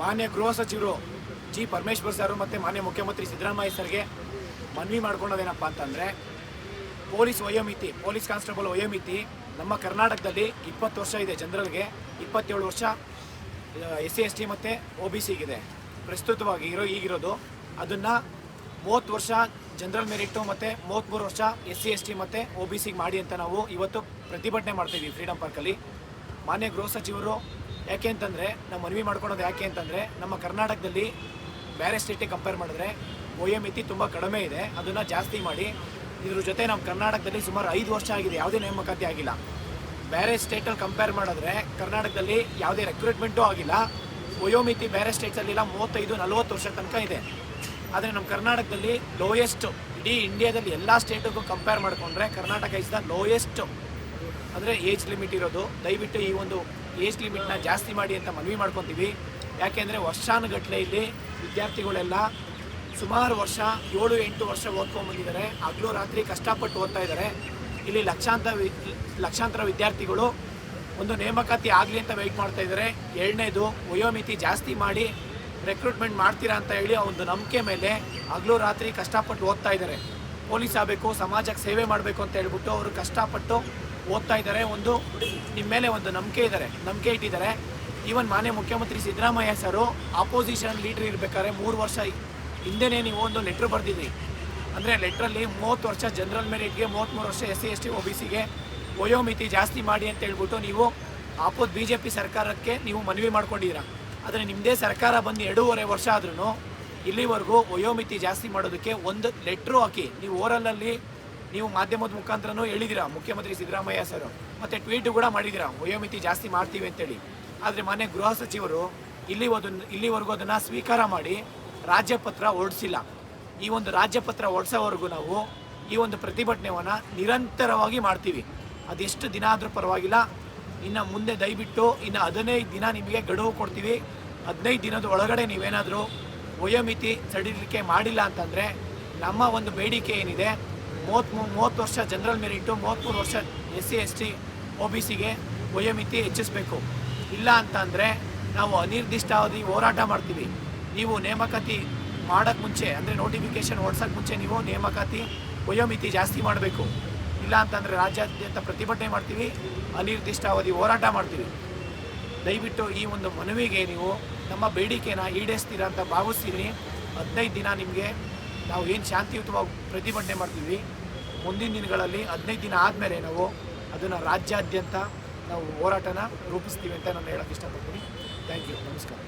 ಮಾನ್ಯ ಗೃಹ ಸಚಿವರು ಜಿ ಪರಮೇಶ್ವರ್ ಸರ್ ಮತ್ತು ಮಾನ್ಯ ಮುಖ್ಯಮಂತ್ರಿ ಸಿದ್ದರಾಮಯ್ಯ ಸರ್ಗೆ ಮನವಿ ಮಾಡ್ಕೊಳೋದೇನಪ್ಪ ಅಂತಂದರೆ, ಪೊಲೀಸ್ ವಯೋಮಿತಿ, ಪೊಲೀಸ್ ಕಾನ್ಸ್ಟೇಬಲ್ ವಯೋಮಿತಿ ನಮ್ಮ ಕರ್ನಾಟಕದಲ್ಲಿ ಇಪ್ಪತ್ತು ವರ್ಷ ಇದೆ ಜನರಲ್ಗೆ. ಇಪ್ಪತ್ತೇಳು ವರ್ಷ ಎಸ್ ಸಿ ಎಸ್ ಟಿ ಮತ್ತು ಒ ಬಿ ಸಿಗಿದೆ. ಪ್ರಸ್ತುತವಾಗಿ ಇರೋ ಈಗಿರೋದು ಅದನ್ನು ಮೂವತ್ತು ವರ್ಷ ಜನರಲ್ ಮೆರಿಟು ಮತ್ತು ಮೂವತ್ತ್ಮೂರು ವರ್ಷ ಎಸ್ ಸಿ ಎಸ್ ಟಿ ಮತ್ತು ಒ ಬಿ ಸಿಗೆ ಮಾಡಿ ಅಂತ ನಾವು ಇವತ್ತು ಪ್ರತಿಭಟನೆ ಮಾಡ್ತೀವಿ ಫ್ರೀಡಮ್ ಪಾರ್ಕಲ್ಲಿ. ಮಾನ್ಯ ಗೃಹ ಸಚಿವರು ಯಾಕೆ ಅಂತಂದರೆ ನಾವು ಮನವಿ ಮಾಡ್ಕೊಳೋದು ಯಾಕೆ ಅಂತಂದರೆ, ನಮ್ಮ ಕರ್ನಾಟಕದಲ್ಲಿ ಬೇರೆ ಸ್ಟೇಟಿಗೆ ಕಂಪೇರ್ ಮಾಡಿದ್ರೆ ವಯೋಮಿತಿ ತುಂಬ ಕಡಿಮೆ ಇದೆ. ಅದನ್ನು ಜಾಸ್ತಿ ಮಾಡಿ, ಇದ್ರ ಜೊತೆ ನಮ್ಮ ಕರ್ನಾಟಕದಲ್ಲಿ ಸುಮಾರು ಐದು ವರ್ಷ ಆಗಿದೆ, ಯಾವುದೇ ನೇಮಕಾತಿ ಆಗಿಲ್ಲ. ಬೇರೆ ಸ್ಟೇಟಲ್ಲಿ ಕಂಪೇರ್ ಮಾಡಿದ್ರೆ, ಕರ್ನಾಟಕದಲ್ಲಿ ಯಾವುದೇ ರೆಕ್ರೂಟ್ಮೆಂಟು ಆಗಿಲ್ಲ. ವಯೋಮಿತಿ ಬೇರೆ ಸ್ಟೇಟ್ಸಲ್ಲಿಲ್ಲ ಮೂವತ್ತೈದು, ನಲ್ವತ್ತು ವರ್ಷ ತನಕ ಇದೆ. ಆದರೆ ನಮ್ಮ ಕರ್ನಾಟಕದಲ್ಲಿ ಲೋಯೆಸ್ಟ್ ಇಡೀ ಇಂಡಿಯಾದಲ್ಲಿ ಎಲ್ಲ ಸ್ಟೇಟಿಗೂ ಕಂಪೇರ್ ಮಾಡಿಕೊಂಡ್ರೆ, ಕರ್ನಾಟಕ ಇಸ್ ದ ಲೋಯೆಸ್ಟ್ ಅಂದರೆ ಏಜ್ ಲಿಮಿಟ್ ಇರೋದು. ದಯವಿಟ್ಟು ಈ ಒಂದು ಏಜ್ ಲಿಮಿಟ್ನ ಜಾಸ್ತಿ ಮಾಡಿ ಅಂತ ಮನವಿ ಮಾಡ್ಕೊತೀವಿ. ಯಾಕೆಂದರೆ ವರ್ಷಾನುಗಟ್ಟಲೆ ಇಲ್ಲಿ ವಿದ್ಯಾರ್ಥಿಗಳೆಲ್ಲ ಸುಮಾರು ವರ್ಷ, ಏಳು ಎಂಟು ವರ್ಷ ಓದ್ಕೊಂಡು ಬಂದಿದ್ದಾರೆ. ಹಗಲು ರಾತ್ರಿ ಕಷ್ಟಪಟ್ಟು ಓದ್ತಾ ಇದ್ದಾರೆ. ಇಲ್ಲಿ ಲಕ್ಷಾಂತರ ಲಕ್ಷಾಂತರ ವಿದ್ಯಾರ್ಥಿಗಳು ಒಂದು ನೇಮಕಾತಿ ಆಗಲಿ ಅಂತ ವೆಯ್ಟ್ ಮಾಡ್ತಾ ಇದ್ದಾರೆ. ಎರಡನೇದು ವಯೋಮಿತಿ ಜಾಸ್ತಿ ಮಾಡಿ ರೆಕ್ರೂಟ್ಮೆಂಟ್ ಮಾಡ್ತೀರಾ ಅಂತ ಹೇಳಿ ಆ ಒಂದು ನಂಬಿಕೆ ಮೇಲೆ ಹಗಲು ರಾತ್ರಿ ಕಷ್ಟಪಟ್ಟು ಓದ್ತಾ ಇದ್ದಾರೆ. ಪೊಲೀಸ್ ಆಗಬೇಕು, ಸಮಾಜಕ್ಕೆ ಸೇವೆ ಮಾಡಬೇಕು ಅಂತ ಹೇಳ್ಬಿಟ್ಟು ಅವರು ಕಷ್ಟಪಟ್ಟು ಓದ್ತಾ ಇದ್ದಾರೆ, ಒಂದು ನಿಮ್ಮ ಮೇಲೆ ಒಂದು ನಂಬಿಕೆ ಇದ್ದಾರೆ, ನಂಬಿಕೆ ಇಟ್ಟಿದ್ದಾರೆ. ಈವನ್ ಮಾನ್ಯ ಮುಖ್ಯಮಂತ್ರಿ ಸಿದ್ದರಾಮಯ್ಯ ಸರು ಆಪೋಸಿಷನ್ ಲೀಡರ್ ಇರಬೇಕಾದ್ರೆ ಮೂರು ವರ್ಷ ಹಿಂದೆನೇ ನೀವು ಒಂದು ಲೆಟ್ರ್ ಬರೆದಿದ್ರಿ ಅಂದರೆ ಲೆಟ್ರಲ್ಲಿ ಮೂವತ್ತು ವರ್ಷ ಜನರಲ್ ಮೆರಿಟ್ಗೆ ಮೂವತ್ತ್ಮೂರು ವರ್ಷ S C, S T O B ಸಿಗೆ ವಯೋಮಿತಿ ಜಾಸ್ತಿ ಮಾಡಿ ಅಂತ ಹೇಳ್ಬಿಟ್ಟು ನೀವು ಆಪೋದ್ ಬಿ ಜೆ ಪಿ ಸರ್ಕಾರಕ್ಕೆ ನೀವು ಮನವಿ ಮಾಡ್ಕೊಂಡಿದ್ದೀರಾ. ಆದರೆ ನಿಮ್ಮದೇ ಸರ್ಕಾರ ಬಂದು ಎರಡೂವರೆ ವರ್ಷ ಆದ್ರೂ ಇಲ್ಲಿವರೆಗೂ ವಯೋಮಿತಿ ಜಾಸ್ತಿ ಮಾಡೋದಕ್ಕೆ ಒಂದು ಲೆಟ್ರು ಹಾಕಿ, ನೀವು ಓರಲಲ್ಲಿ ನೀವು ಮಾಧ್ಯಮದ ಮುಖಾಂತರನೂ ಹೇಳಿದಿರಾ ಮುಖ್ಯಮಂತ್ರಿ ಸಿದ್ದರಾಮಯ್ಯ ಸರ್. ಮತ್ತು ಟ್ವೀಟ್ ಕೂಡ ಮಾಡಿದ್ದೀರಾ? ವಯೋಮಿತಿ ಜಾಸ್ತಿ ಮಾಡ್ತೀವಿ ಅಂತೇಳಿ. ಆದರೆ ಮನೆ ಗೃಹ ಸಚಿವರು ಇಲ್ಲಿ ಇಲ್ಲಿವರೆಗೂ ಅದನ್ನು ಸ್ವೀಕಾರ ಮಾಡಿ ರಾಜ್ಯಪತ್ರ ಓಡಿಸಿಲ್ಲ. ಈ ಒಂದು ರಾಜ್ಯಪತ್ರ ಓಡಿಸೋವರೆಗೂ ನಾವು ಈ ಒಂದು ಪ್ರತಿಭಟನೆಯನ್ನು ನಿರಂತರವಾಗಿ ಮಾಡ್ತೀವಿ. ಅದೆಷ್ಟು ದಿನ ಆದರೂ ಪರವಾಗಿಲ್ಲ. ಇನ್ನು ಮುಂದೆ ದಯವಿಟ್ಟು ಇನ್ನು ಹದಿನೈದು ದಿನ ನಿಮಗೆ ಗಡುವು ಕೊಡ್ತೀವಿ. ಹದಿನೈದು ದಿನದ ಒಳಗಡೆ ನೀವೇನಾದರೂ ವಯೋಮಿತಿ ಸಡಿಲಿಕ್ಕೆ ಮಾಡಿಲ್ಲ ಅಂತಂದರೆ ನಮ್ಮ ಒಂದು ಬೇಡಿಕೆ ಏನಿದೆ? ಮೂವತ್ತ್ಮೂ ಮೂವತ್ತು ವರ್ಷ ಜನರಲ್ ಮೆರಿಟು ಮೂವತ್ತ್ಮೂರು ವರ್ಷ S C, S T, O B ಸಿಗೆ ವಯೋಮಿತಿ ಹೆಚ್ಚಿಸಬೇಕು. ಇಲ್ಲ ಅಂತಂದರೆ ನಾವು ಅನಿರ್ದಿಷ್ಟಾವಧಿ ಹೋರಾಟ ಮಾಡ್ತೀವಿ. ನೀವು ನೇಮಕಾತಿ ಮಾಡೋಕ್ಕೆ ಮುಂಚೆ, ಅಂದರೆ ನೋಟಿಫಿಕೇಷನ್ ಓಡ್ಸೋಕ್ಕೆ ಮುಂಚೆ ನೀವು ನೇಮಕಾತಿ ವಯೋಮಿತಿ ಜಾಸ್ತಿ ಮಾಡಬೇಕು. ಇಲ್ಲ ಅಂತಂದರೆ ರಾಜ್ಯಾದ್ಯಂತ ಪ್ರತಿಭಟನೆ ಮಾಡ್ತೀವಿ, ಅನಿರ್ದಿಷ್ಟಾವಧಿ ಹೋರಾಟ ಮಾಡ್ತೀವಿ. ದಯವಿಟ್ಟು ಈ ಒಂದು ಮನವಿಗೆ ನೀವು ನಮ್ಮ ಬೇಡಿಕೆನ ಈಡೇರಿಸ್ತೀರಾ ಅಂತ ಭಾವಿಸ್ತೀನಿ. ಹದಿನೈದು ದಿನ ನಿಮಗೆ ನಾವು ಏನು ಶಾಂತಿಯುತವಾಗಿ ಪ್ರತಿಭಟನೆ ಮಾಡ್ತೀವಿ, ಮುಂದಿನ ದಿನಗಳಲ್ಲಿ ಹದಿನೈದು ದಿನ ಆದಮೇಲೆ ನಾವು ಅದನ್ನು ರಾಜ್ಯಾದ್ಯಂತ ನಾವು ಹೋರಾಟನ ರೂಪಿಸ್ತೀವಿ ಅಂತ ನಾನು ಹೇಳೋಕ್ಕೆ ಇಷ್ಟಪಡ್ತೀನಿ. ಥ್ಯಾಂಕ್ ಯು ನಮಸ್ಕಾರ.